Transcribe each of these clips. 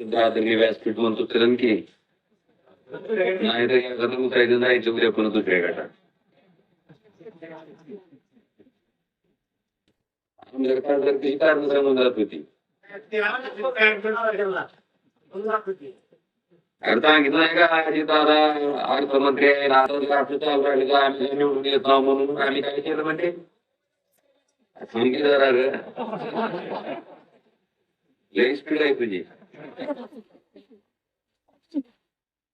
दादरी व्यासपीठ म्हणतो चलन की नाही तर या घरात उतरायचं जायचं उद्या पण दुसऱ्या गटात. आमच्या खासदार ती कारण सांगून जात होती. अरे सांगितलं नाही का अजित दादा अर्थमंत्री आहे आता जर चालू राहिलं का आम्ही निवडून येत नाव म्हणून आम्ही काय केलं म्हणजे? सांगितलं जरा ग. स्पीड आहे तुझी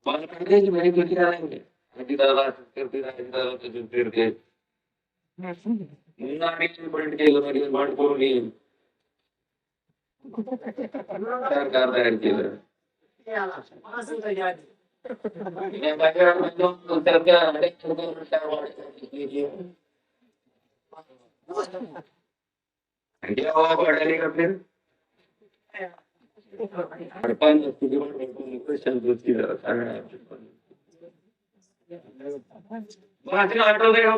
मला काढायची माहिती होती का नाही दादा करते दादा तसं करते म्हणून आम्ही बंड केलं म्हणजे बंड करून येईल सरकार तयार केलं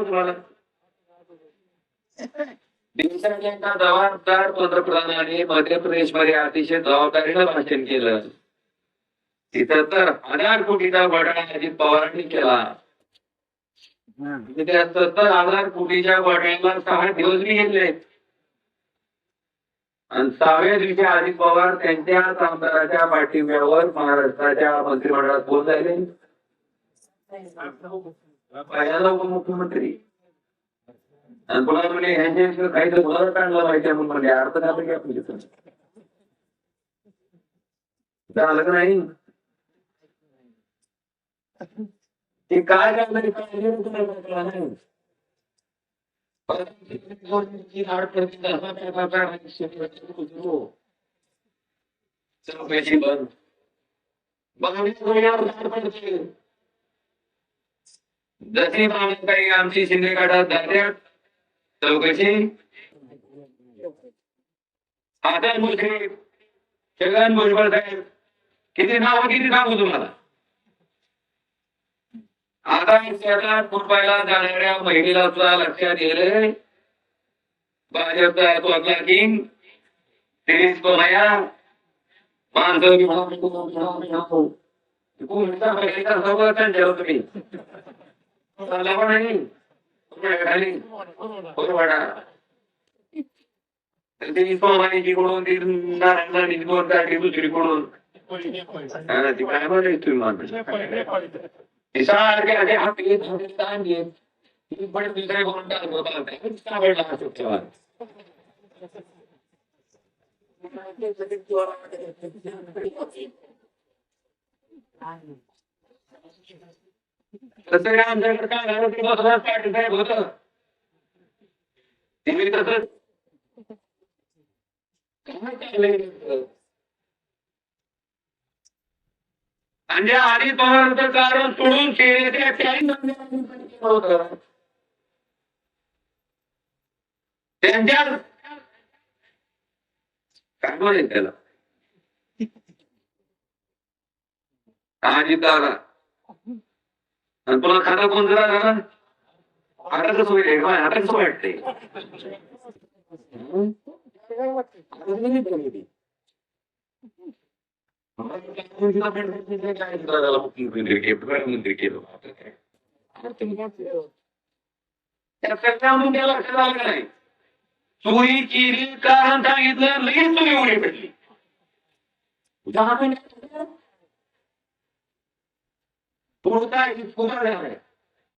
तुम्हाला? दिवसांच्या जबाबदार पंतप्रधानांनी मध्य प्रदेशमध्ये अतिशय जबाबदारीनं भाषण केलं. तिथं तर हजार कोटीचा घोटाळा अजित पवारांनी केला. त्या सत्तर हजार कोटीच्या घोटाळ्याला सहा दिवस मी घेतले आणि सहाव्या दिवशी अजित पवार त्यांच्या आमदाराच्या पाठिंब्यावर महाराष्ट्राच्या मंत्रिमंडळात बोल झाले पहिल्यांदा उपमुख्यमंत्री आणि पुन्हा म्हणजे ह्यांच्या काही तर गुन्हा काढला पाहिजे म्हणून म्हणजे अर्थ काय पाहिजे आपल्या झालं का नाही ते काय करणार आहे, काय बंद बावीस महिन्यावर पडते. जशी काही आमची शिंदे काढत जात्यात चौकशी आता मुलखे छगन भुजबळ साहेब किती नाव किती सांगू तुम्हाला आता शेतात कुटपायला जाणाऱ्या महिलेला सुद्धा लक्षात येईल. भाजपचा तो आपला किंग सिरीज तो माणसं सोबत त्यांच्यावर तुम्ही. चालला पण नाही बरोबर ती ती नारायणाची दुसरीकडून ती काय म्हणाली तुम्ही ते सारखे असे हात घेत हात ती पण दुसरे कोण टाकलं पाहताय का वेळ तसं काय आमच्याकडे काय झालं ते बसवत पाटील साहेब होत ते तसं काय चाललंय म्हणजे आधी पवारचं कारण सोडून केले त्यांच्या काय म्हणेल त्याला? आजी दादा आणि तुला खाता कोण जरा झाला आता कसं होईल आता कसं वाटतंय. हं? आता नाही त्या नाही चोरी केली कारण सांगितलं लगेच उडी भेटली दहा महिन्यात पुढचा पुढा झालाय.